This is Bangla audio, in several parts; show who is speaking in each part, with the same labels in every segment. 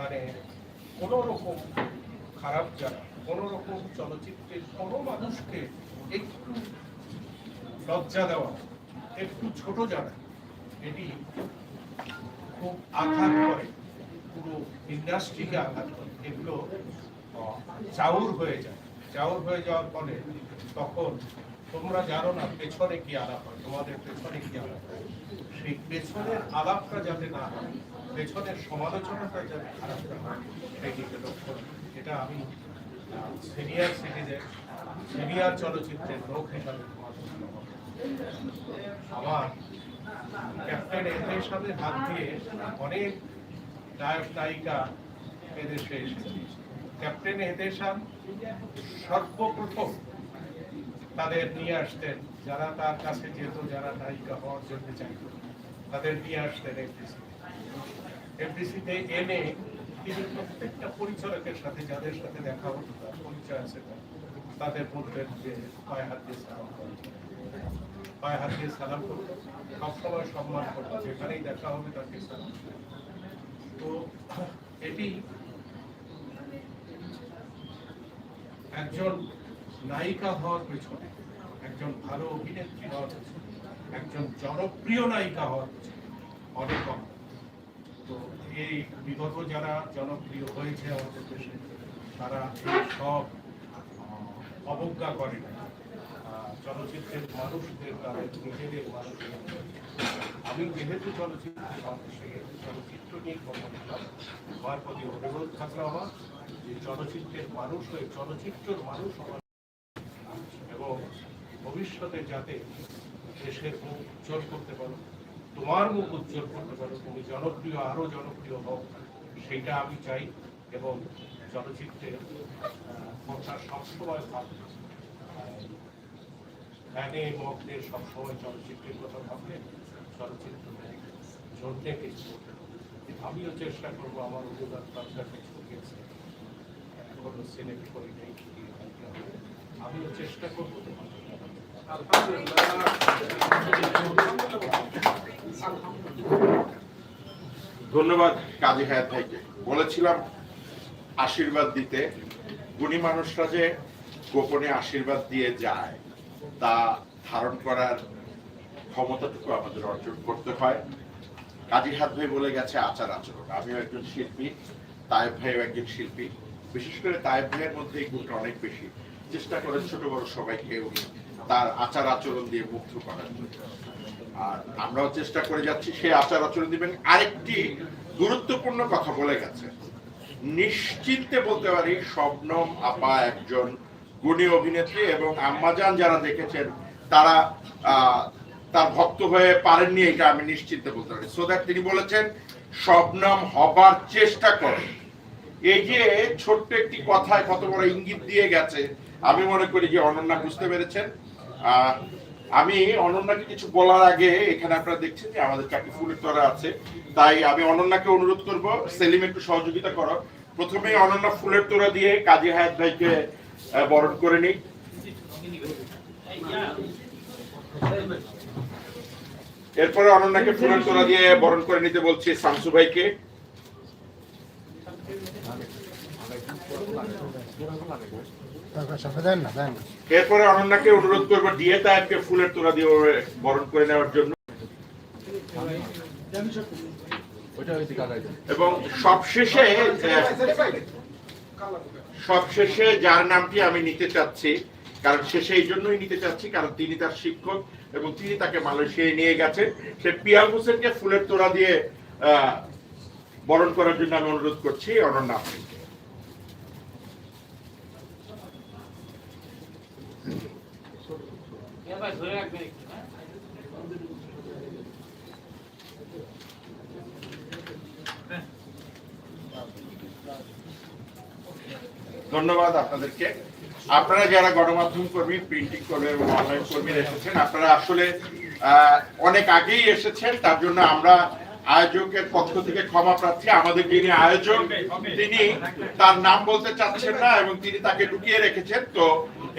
Speaker 1: মানে কোনো রকম খারাপ যারা কোনো রকম চলচ্চিত্রের কোনো মানুষকে একটু লজ্জা দেওয়া, একটু ছোট জানা এটি খুব আঘাত করে, পুরো ইন্ডাস্ট্রিকে আঘাত করে। এগুলো চাউর হয়ে যায়। চাউর হয়ে যাওয়ার ফলে তখন তোমরা জানো না পেছনে কি আলাপ হয়, তোমাদের পেছনে কি আলাপ হয়। সেই পেছনের আলাপটা যাতে না হয় পেছনের সমালোচনাটা যাতে খারাপ হয় সেই দিকে লক্ষ্য এটা আমি সিনিয়র সিটিজেন সিনিয়র চলচ্চিত্রের লোক হিসাবে আমার ক্যাপ্টেন এদের সাথে হাত দিয়ে অনেক নায়ক নায়িকা এদেশে এসেছে। ক্যাপ্টেন এদেশান সর্বপ্রথম তাদের নিয়ে আসতেন, যারা তার কাছে যেত, যারা নায়িকা হওয়ার জন্য চাইত, তাদের নিয়ে আসতেন এফডিসি এফডিসিতে এনে তিনি প্রত্যেকটা পরিচালকের সাথে, যাদের সাথে দেখা হতো তার পরিচয় আছে, তাদের বলতেন যে পায়ে হাত দিয়ে সালাম পায়ে হাত দিয়ে সালাম করতো সবসময় সম্মান করতো যেখানেই দেখা হবে তাকে সালাম তো এটি একজন নায়িকা হওয়ার পেছনে, একজন ভালো অভিনেত্রী হওয়ার পেছনে, একজন জনপ্রিয় নায়িকা হওয়ার পেছনে অনেক। তো এই বিগত যারা জনপ্রিয় হয়েছে আমাদের দেশে, তারা সব অবজ্ঞা করে। চলচ্চিত্রের মানুষদের, তাদের নিজেদের মানুষদের। আমি যেহেতু চলচ্চিত্র চলচ্চিত্র নিয়ে কথা বললাম আমার প্রতি অনুরোধ থাকল আমার যে চলচ্চিত্রের মানুষ হয়ে, চলচ্চিত্রের মানুষ হওয়ার এবং ভবিষ্যতে যাতে দেশের মুখ উজ্জ্বল করতে পারো। তোমার মুখ উজ্জ্বল করতে পারো, তুমি জনপ্রিয়, আরও জনপ্রিয় হোক সেইটা আমি চাই এবং চলচ্চিত্রের কথা সবসময় ভাববে গানে, মগ্নে সবসময় চলচ্চিত্রের কথা ভাবলে চলচ্চিত্র জন্যে কিছু আমিও চেষ্টা করব আমার অনুদান খরচা কিছু গেছে এখনও সিলেক্ট করি নাই আমিও চেষ্টা করব
Speaker 2: ধন্যবাদ, কাজী হায়াত ভাইকে। বলেছিলাম আশীর্বাদ দিতে। গুণী মানুষরা যে গোপনে আশীর্বাদ দিয়ে যায়, তা ধারণ করার ক্ষমতাটুকু আমাদের অর্জন করতে হয়। কাজী হাত ভাই বলে গেছে আচার আচরণ। আমিও একজন শিল্পী, তায়েব ভাইও একজন শিল্পী। বিশেষ করে তায়েব ভাইয়ের মধ্যে এই গুণটা অনেক বেশি। চেষ্টা করেন ছোট বড় সবাইকে উনি তার আচার আচরণ দিয়ে মুগ্ধ করার জন্য। আর আমরাও চেষ্টা করে যাচ্ছি, সে আচার আচরণ দিবেন। আরেকটি গুরুত্বপূর্ণ কথা বলে গেছে। নিশ্চিন্তে বলতে পারি, শবনম আপা একজন গুণী অভিনেত্রী এবং আম্মাজান যারা দেখেছেন, তারা তার ভক্ত হয়ে পারেননি, এটা আমি নিশ্চিন্তে বলতে পারি। সো দ্যাট তিনি বলেছেন, শবনম হবার চেষ্টা করেন। এই যে ছোট্ট একটি কথায় কত বড় ইঙ্গিত দিয়ে গেছে, আমি মনে করি যে অনন্যা বুঝতে পেরেছেন। আমি অনন্যাকে কিছু বলার আগে এখানে আপনারা দেখছেন যে আমাদের চাকরি ফুলের তরা আছে। তাই আমি অনন্যাকে অনুরোধ করব, সেলিম একটু সহযোগিতা করো। প্রথমে অনন্যা ফুলের তোড়া দিয়ে কাজী হায়াত ভাইকে বরণ করে নিই এরপরে অনন্যাকে ফুলের তোড়া দিয়ে বরণ করে নিতে বলছি শামসু ভাইকে। এরপরে অনন্যাকে অনুরোধ করব ডিএ তায়েবকে ফুলের তোড়া দিয়ে বরণ করে নেওয়ার জন্য। এবং সবশেষে সবশেষে যার নামটি আমি নিতে চাচ্ছি কারণ সে সেই জন্যই নিতে চাচ্ছি কারণ তিনি তার শিক্ষক এবং তিনি তাকে মালয়েশিয়ায় নিয়ে গেছেন। সে পিয়াল হোসেনকে ফুলের তোড়া দিয়ে আহ, বরণ করার জন্য আমি অনুরোধ করছি অনন্যা আপনাকে। ধন্যবাদ আপনাদেরকে। আপনারা যারা গণমাধ্যম কর্মী, প্রিন্টিং কর্মী এবং অনলাইন কর্মী এসেছেন, আপনারা আসলে অনেক আগেই এসেছেন, তার জন্য আমরা আয়োজকের পক্ষ থেকে ক্ষমা প্রার্থী, আমাদের যিনি আয়োজক, তিনি তার নাম বলতে চাচ্ছেন না এবং তিনি তাকে লুকিয়ে রেখেছেন। তো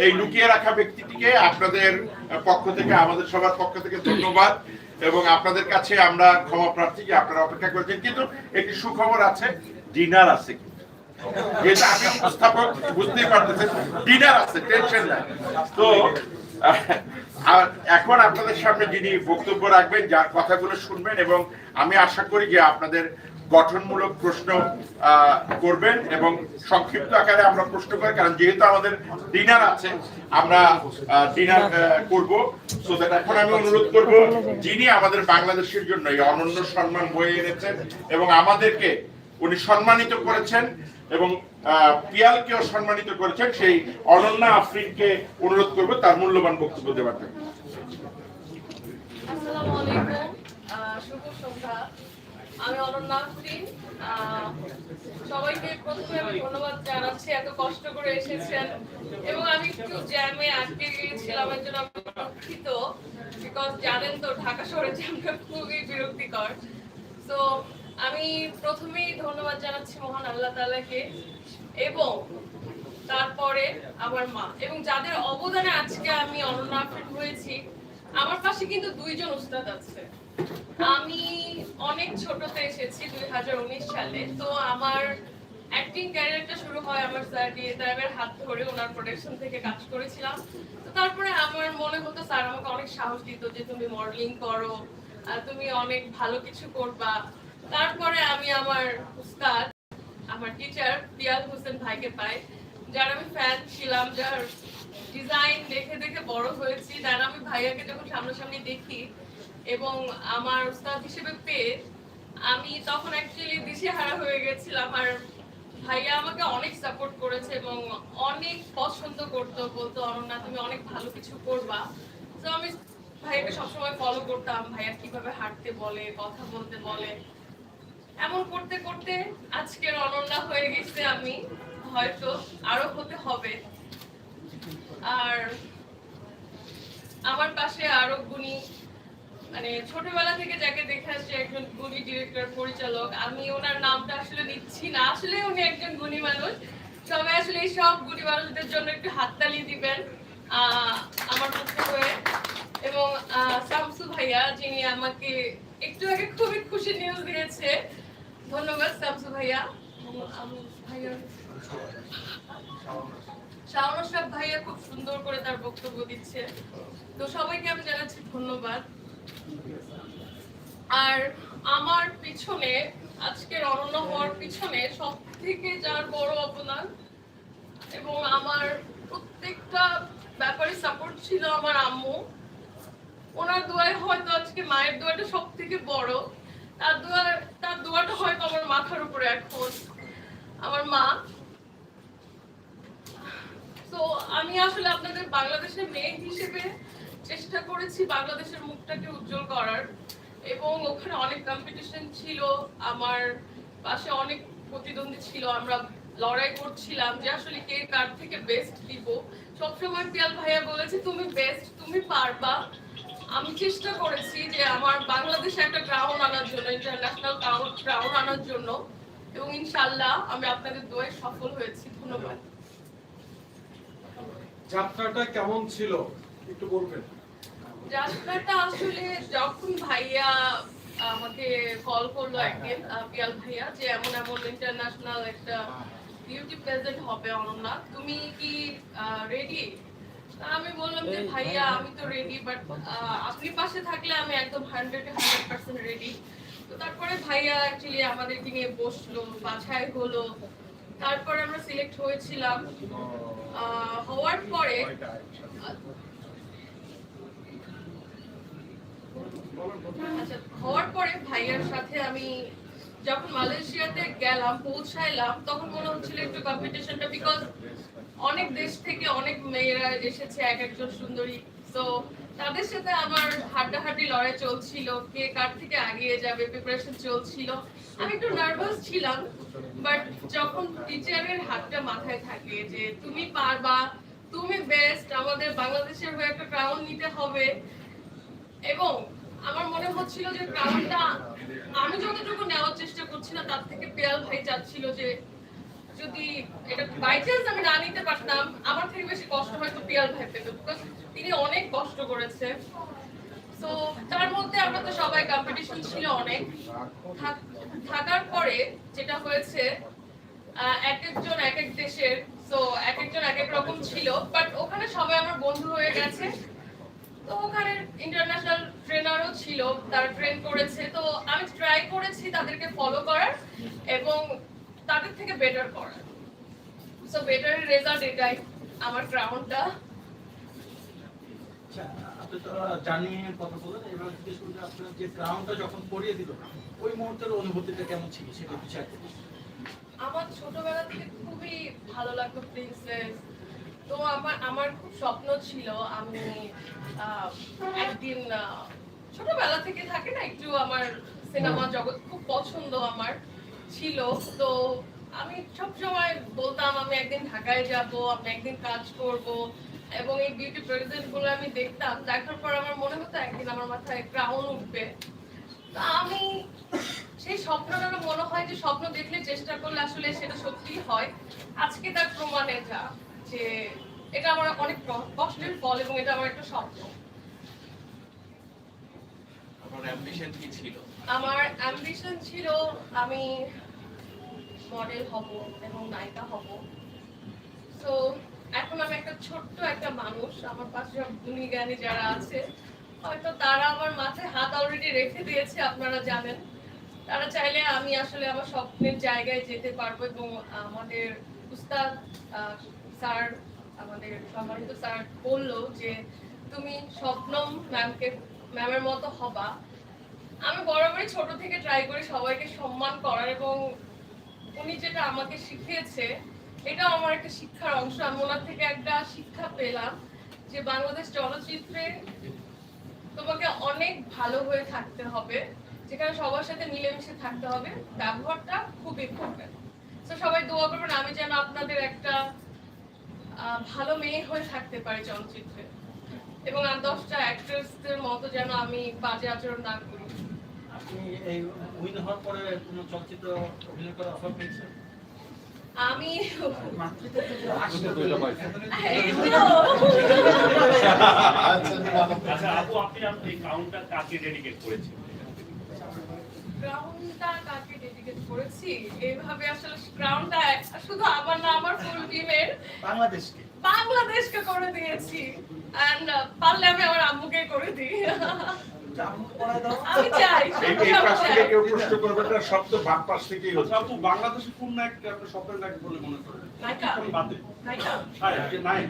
Speaker 2: এই লুকিয়ে রাখা ব্যক্তিটিকে আপনাদের পক্ষ থেকে, আমাদের সবার পক্ষ থেকে ধন্যবাদ। এবং আপনাদের কাছে আমরা ক্ষমা প্রার্থী যে আপনারা অপেক্ষা করেছেন। কিন্তু একটি সুখবর আছে, ডিনার আছে যেটা আমি উপস্থাপক বুঝতেই পারতেছেন, ডিনার আছে, টেনশন নাই। তো আর এখন আপনাদের সামনে যিনি বক্তব্য রাখবেন, যার কথাগুলো শুনবেন, এবং আমি আশা করি যে আপনাদের গঠনমূলক প্রশ্ন করবেন এবং সংক্ষিপ্ত আকারে আমরা প্রশ্ন করি, কারণ যেহেতু আমাদের ডিনার আছে, আমরা ডিনার করব। সো দ্যাট এখন আমি অনুরোধ করব, যিনি আমাদের বাংলাদেশের জন্য এই অনন্য সম্মান বয়ে এনেছেন এবং আমাদেরকে উনি সম্মানিত করেছেন এবং পিয়ালকেও সম্মানিত করেছেন, সেই অনন্যা আফরিনকে অনুরোধ করব, তার মূল্যবান বক্তব্য দেওয়ার জন্য।
Speaker 3: আসসালামু আলাইকুম শুভ সন্ধ্যা। আমি অনন্যা আফরিন সবাইকে প্রথমে আমি ধন্যবাদ জানাচ্ছি, এত কষ্ট করে এসেছেন। এবং আমি একটু জ্যামে আটকে গিয়েছিলাম, এর জন্য দুঃখিত বিকজ জানেন তো, ঢাকা শহরের জ্যামটা খুবই বিরক্তিকর। তো আমি প্রথমেই ধন্যবাদ জানাচ্ছি মহান আল্লাহ তাআলাকে, এবং তারপরে আমার মা। এবং যাদের অবদানে আজকে আমি অনন্যা আফরিন হয়েছি, আমার পাশে কিন্তু দুইজন উস্তাদ আছে। আমি অনেক ছোটতে এসেছি দুই হাজার উনিশ সালে। তো আমার অ্যাক্টিং ক্যারিয়ারটা শুরু হয় আমার স্যার ডিএ তাইবের হাত ধরে ওনার প্রোডাকশন থেকে কাজ করেছিলাম। তো তারপরে আমার মনে হতো, স্যার, আমাকে অনেক সাহস দিত যে তুমি মডেলিং করো তুমি অনেক ভালো কিছু করবা। তারপরে আমি আমার উস্তাদ, আমার টিচার পিয়াল হোসেন ভাইকে পাই, যার আমি ফ্যান ছিলাম, যার ডিজাইন দেখে দেখে বড় হয়েছি। যার আমি ভাইয়াকে যখন সামনাসামনি দেখি এবং আমার উস্তাদ হিসেবে পেয়ে আমি তখন অ্যাকচুয়ালি দিশেহারা হয়ে গেছিলাম আর ভাইয়া আমাকে অনেক সাপোর্ট করেছে এবং অনেক পছন্দ করতো, বলতো অনন্যা তুমি অনেক ভালো কিছু করবা। তো আমি ভাইয়াকে সবসময় ফলো করতাম, ভাইয়া কীভাবে হাঁটতে বলে, কথা বলতে বলে। এমন করতে করতে আজকের অনন্যা হয়ে গেছে আমি, হয়তো আরও হতে হবে। আর আমার পাশে আরও গুণী মানে ছোটবেলা থেকে যাকে দেখে আসছি একজন গুণী ডিরেক্টর পরিচালক, আমি ওনার নামটা আসলে নিচ্ছি না। আসলে উনি একজন গুণী মানুষ। সবাই আসলে এই সব গুণী মানুষদের জন্য একটু হাততালি দিবেন আমার পক্ষ হয়ে। এবং শামসু ভাইয়া, যিনি আমাকে একটু আগে খুবই খুশি নিউজ দিয়েছে। ধন্যবাদ শামসু ভাইয়া। শাওন ভাইয়া খুব সুন্দর করে তার বক্তব্য দিচ্ছে। তো সবাইকে আমি জানাচ্ছি ধন্যবাদ। আর আমার পিছনে, আজকের অনন্য হওয়ার পিছনে সব থেকে যার বড় অবদান এবং আমার প্রত্যেকটা ব্যাপারে সাপোর্ট ছিল আমার আম্মু। ওনার দোয়ায় হয়তো আজকে মায়ের দোয়াটা সব থেকে বড়। তার দোয়া, তার দোয়াটা হয়তো আমার মাথার উপরে এখন। আমার মা। তো আমি আসলে আপনাদের বাংলাদেশের মেয়ে হিসেবে চেষ্টা করেছি বাংলাদেশের মুখটাকে উজ্জ্বল করার। এবং ওখানে অনেক কম্পিটিশন ছিল। আমার পাশে অনেক প্রতিদ্বন্দ্বী ছিল। আমরা লড়াই করছিলাম যে আসলে কে কার থেকে বেস্ট দিব সবসময় পিয়াল ভাইয়া বলেছে, তুমি বেস্ট তুমি পারবা। আমি চেষ্টা করেছি যে আমার বাংলাদেশে একটা ক্রাউন আনার জন্য ইন্টারন্যাশনাল ক্রাউন আনার জন্য। এবং ইনশাল্লাহ আমি আপনাদের দোয়ায় সফল হয়েছি। ধন্যবাদ।
Speaker 1: যাত্রাটা কেমন ছিল? একটু বলবেন।
Speaker 3: যাত্রাটা আসলে যখন ভাইয়া আমাকে কল করল একদিন পিয়াল ভাইয়া যে এমন এমন ইন্টারন্যাশনাল একটা বিউটি প্রেজেন্ট হবে অনন্যা তুমি কি রেডি আমি বললাম যে ভাইয়া আমি তো রেডি বাট আপনি পাশে থাকলে আমি একদম হান্ড্রেড হান্ড্রেড পার্সেন্ট রেডি তো তারপরে ভাইয়া অ্যাকচুয়ালি আমাদেরকে নিয়ে বসল বাছাই হলো। তারপরে আমরা সিলেক্ট হয়েছিলাম। হওয়ার পরে আচ্ছা হওয়ার পরে ভাইয়ার সাথে আমি যখন মালয়েশিয়াতে গেলাম, পৌঁছাইলাম, তখন মনে হচ্ছিল একটু কম্পিটিশনটা বিকজ অনেক দেশ থেকে অনেক মেয়েরা এসেছে, এক একজন সুন্দরী। তো তাদের সাথে আমার হাড্ডাহাড্ডি লড়াই চলছিল, কে কার থেকে আগিয়ে যাবে প্রিপারেশন চলছিল। আমি একটু নার্ভাস ছিলাম বাট যখন টিচারের হাতটা মাথায় থাকে যে তুমি পারবা, তুমি বেস্ট আমাদের বাংলাদেশের হয়ে একটা ক্রাউন নিতে হবে, এবং আমার মনে হচ্ছিল যে ক্রাউনটা আমি যতটুকু নেওয়ার চেষ্টা করছি না, তার থেকে পেয়াল ভাই চাচ্ছিল যে যদি এটা বাই চান্স আমি না নিতে পারতাম, আমার থেকে বেশি কষ্ট হয়তো পিয়াল ভাই পেত বিকজ তিনি অনেক কষ্ট করেছে। তো তার মধ্যে আমরা তো সবাই কম্পিটিশন ছিল অনেক। থাকার পরে যেটা হয়েছে এক একজন এক এক দেশের তো এক একজন এক এক রকম ছিল বাট ওখানে সবাই আমার বন্ধু হয়ে গেছে। তো ওখানে ইন্টারন্যাশনাল ট্রেনারও ছিল তারা ট্রেন করেছে। তো আমি ট্রাই করেছি তাদেরকে ফলো করার এবং তাদের থেকে বেটার করার। সো বেটারের রেজাল্ট এটাই আমার ক্রাউনটা
Speaker 4: আচ্ছা, আপনি তো জার্নি কথা বলেন এবার জিজ্ঞেস করতে আপনার যে ক্রাউনটা যখন পরিয়ে দিল ওই মুহূর্তের অনুভূতিটা কেমন ছিল সেটা
Speaker 3: আমার ছোটবেলা থেকে খুবই ভালো লাগতো প্রিন্সেস তো আমার আমার খুব স্বপ্ন ছিল আমি একদিন ছোটবেলা থেকে থাকে না একটু আমার সিনেমা জগৎ খুব পছন্দ আমার ছিল। তো আমি সব সময় বলতাম আমি একদিন ঢাকায় যাব আমি একদিন কাজ করব এবং এই বিউটি প্রেজেন্টগুলো আমি দেখতাম। দেখার পর আমার মনে হতো একদিন আমার মাথায় ক্রাউন উঠবে। তো আমি সেই স্বপ্নটা মনে হয় যে স্বপ্ন দেখলে চেষ্টা করলে আসলে সেটা সত্যি হয়। আজকে তার প্রমাণ এটা। যে এটা আমার অনেক কষ্টের ফল এবং এটা আমার একটা স্বপ্ন। আমার অ্যাম্বিশন ছিল আমি মডেল হব এবং নায়িকা হব। তো এখন আমি একটা ছোট্ট একটা মানুষ। আমার পাশে সব গুণী জ্ঞানী যারা আছে হয়তো তারা আমার মাথায় হাত অলরেডি রেখে দিয়েছে আপনারা জানেন। তারা চাইলে আমি আসলে আমার স্বপ্নের জায়গায় যেতে পারব এবং আমাদের উস্তাদ স্যার, আমাদের সম্মানিত স্যার বলল যে, তুমি স্বপ্নম ম্যামকে ম্যামের মতো হবা। আমি বরাবরই ছোট থেকে ট্রাই করি সবাইকে সম্মান করার এবং উনি যেটা আমাকে শিখিয়েছে এটা আমার একটা শিক্ষার অংশ। আমি ওনার থেকে একটা শিক্ষা পেলাম যে, বাংলাদেশ চলচ্চিত্রে তোমাকে অনেক ভালো হয়ে থাকতে হবে, যেখানে সবার সাথে মিলেমিশে থাকতে হবে। ব্যবহারটা খুব ইম্পর্টেন্ট তো সবাই দোয়া করবেন, আমি যেন আপনাদের একটা ভালো মেয়ে হয়ে থাকতে পারি চলচ্চিত্রে। এবং আর দশটা অ্যাক্ট্রেসদের মতো যেন আমি বাজে আচরণ না করি।
Speaker 4: আপনি এই উইন হওয়ার পরে কোনো চলচ্চিত্র অভিনয় করার অফার পেয়েছেন?
Speaker 3: আমি
Speaker 5: আচ্ছা আপু আপনি আপনি কাউন্টটা কাকে ডেডিকেট করেছেন?
Speaker 3: ক্রাউনটা কাকে ডেডিকেট করেছি। এইভাবে আসলে ক্রাউনটা শুধু আমার না আমার ফুল টিমের
Speaker 4: বাংলাদেশকে।
Speaker 3: বাংলাদেশকে করে দিয়েছি। এন্ড পারলে আমি আমার আম্মুকে করে দিই।
Speaker 4: আম্মুকে পড়ায় দাও।
Speaker 3: আমি চাই
Speaker 2: এই এই পাশ থেকে কেউ প্রশ্ন করবে না সব তো বাম পাশ থেকেই হচ্ছে।
Speaker 6: আচ্ছা আপু বাংলাদেশের কোন নায়ককে আপনি স্বপ্নের নায়ক বলে মনে করেন?
Speaker 3: নায়িকা?
Speaker 6: বাদে?
Speaker 3: নায়িকা?
Speaker 6: হ্যাঁ নায়ক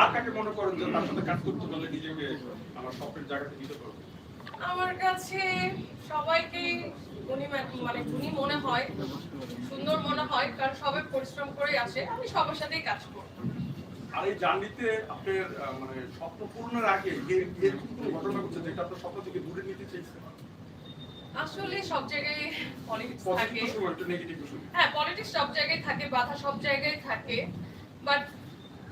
Speaker 6: আর কাকে মনে করেন যে তার সাথে কাজ করতে পারলে নিজেকে আমার স্বপ্নের জায়গাতে দিতে পারব?
Speaker 3: আমার কাছে সবাইকে গুণী মানে গুণী মনে হয় সুন্দর মনে হয় কারণ সবাই পরিশ্রম করে আসে আমি সবার সাথেই কাজ করব
Speaker 6: আর এই জার্নিতে আপনার মানে স্বপ্ন পূরণের আগে এরকম কোনো ঘটনা ঘটছে যেটা আপনার স্বপ্ন থেকে দূরে নিতে চেয়েছেন
Speaker 3: আসলে সব জায়গায় পলিটিক্স থাকে। হ্যাঁ পলিটিক্স সব জায়গায় থাকে বাধা সব জায়গায় থাকে। বাট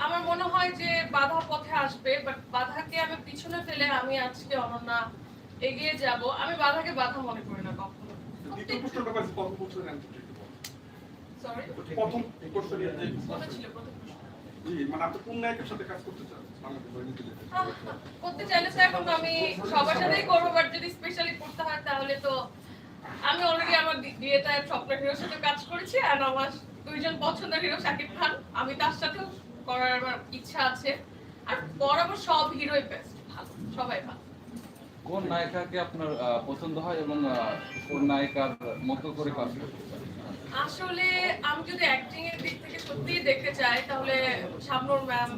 Speaker 3: আমার মনে হয় যে বাধা পথে আসবে বাট বাধাকে আমি পিছনে ফেলে আমি আজকে অনন্যা এগিয়ে যাব। আমি বাধাকে বাধা মনে করি না কখনো।
Speaker 6: মানে করতে
Speaker 3: চাইলে এখন আমি সবার সাথেই করব বাট যদি স্পেশালি করতে হয় তাহলে তো আমি অলরেডি আমার বিয়েটা স্বপ্নের হিরোর সাথে কাজ করেছি আর আমার দুইজন পছন্দের হিরো শাকিব খান। আমি তার সাথেও করার আমার ইচ্ছা আছে। আর বরাবর সব হিরোই বেস্ট ভালো সবাই ভালো।
Speaker 7: কোন নায়িকাকে আপনার পছন্দ হয় এবং কোন নায়িকার মতো করে কাজ
Speaker 3: আসলে আমি যদি অ্যাক্টিং এর দিক থেকে সত্যিই দেখতে চাই, তাহলে শাবনুর ম্যাম,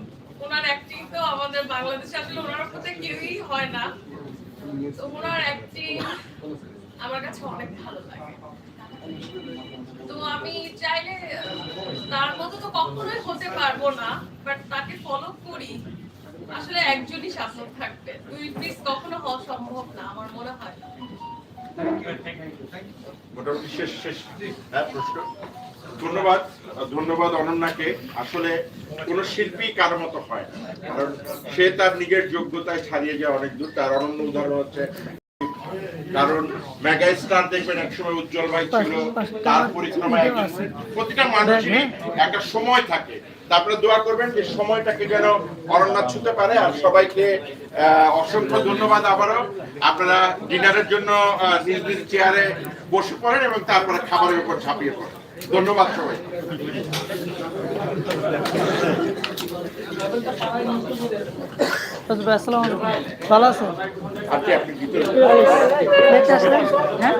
Speaker 3: ওনার অ্যাক্টিং তো আমাদের বাংলাদেশে আসলে ওনার মধ্যে কেউই হয় না। তো ওনার অ্যাক্টিং আমার কাছে অনেক ভালো লাগে। তো আমি চাইলে তার মতো তো কখনোই হতে পারব না বাট তাকে ফলো করি। আসলে একজনই থাকবে। কখনো হওয়া সম্ভব না, আমার মনে হয়।
Speaker 2: হ্যাঁ ধন্যবাদ ধন্যবাদ অনন্যাকে। আসলে কোন শিল্পী কারও মতো হয় কারণ সে তার নিজের যোগ্যতায় ছাড়িয়ে যায় অনেক দূর। তার অনন্য উদাহরণ হচ্ছে, কারণ মেগা স্টার দেখবেন একসময় উজ্জ্বল ভাই ছিল, তার পরিক্রমায় প্রতিটা মানুষেরই একটা সময় থাকে। তারপরে দোয়া করবেন যে সময়টাকে যেন অরণ্যাত ছুতে পারে। আর সবাইকে অসংখ্য ধন্যবাদ আবারও। আপনারা ডিনারের জন্য নিজ নিজ চেয়ারে বসে পড়েন এবং তারপরে খাবারের উপর ঝাঁপিয়ে পড়েন। ধন্যবাদ সবাই।
Speaker 8: ভালো আছেন?
Speaker 2: আপনি আপনি ভিতরে
Speaker 8: হ্যাঁ।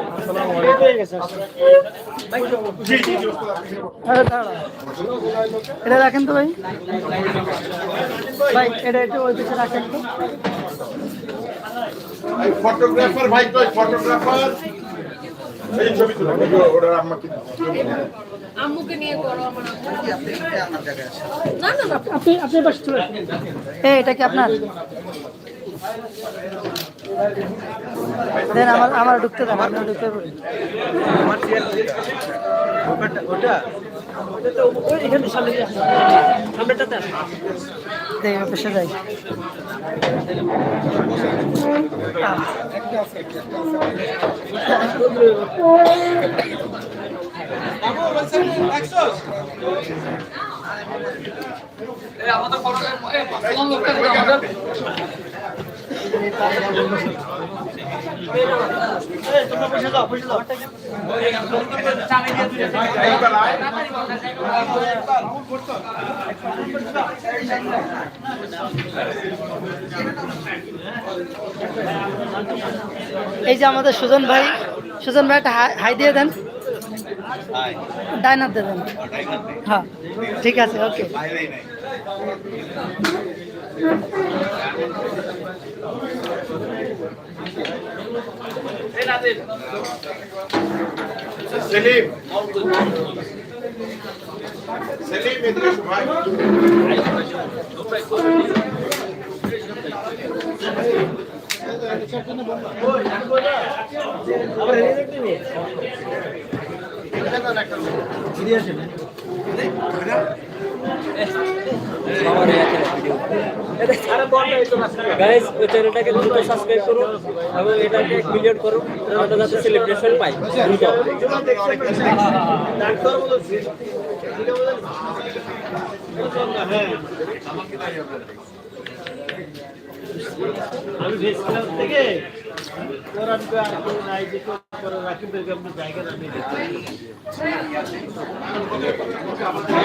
Speaker 8: আরে এটা রাখেন তো ভাই। ভাই এটা একটু ওই পিছে রাখেন তো।
Speaker 2: ফটোগ্রাফার ভাই তো ফটোগ্রাফার এই ছবি তুলো ওরা আমাকে
Speaker 3: আম্মুকে নিয়ে করো আমার আম্মু। না না না।
Speaker 8: আপনি আপনি বসে চলে এই এটা কি আপনার? দেন আমার আমার ঢুকতে দেন আপনার ঢুকতে যাই। এই যে আমাদের সুজন ভাই সুজন ভাই একটা হাই- হাই দিয়ে দেন। ডাইনার দেবেন হ্যাঁ ঠিক আছে ওকে
Speaker 2: সেলিম। সেলিম এদিকে এসো ভাই।
Speaker 9: গাইস ওই চ্যানেলটাকে দ্রুত সাবস্ক্রাইব করুন এবং এটাকে মিলিয়ন করুন আমরা যাতে সেলিব্রেশন পাই দ্রুত।
Speaker 4: আমি ভেবেছিলাম থেকে ওরা নাই যে রাকিবের আপনার জায়গা আমি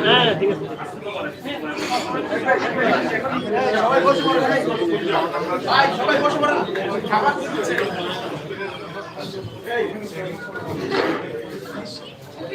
Speaker 2: হ্যাঁ ঠিক আছে সবাই বসে পড়ো ভাই সবাই বসে পড়ো
Speaker 4: খাবার দিচ্ছে এই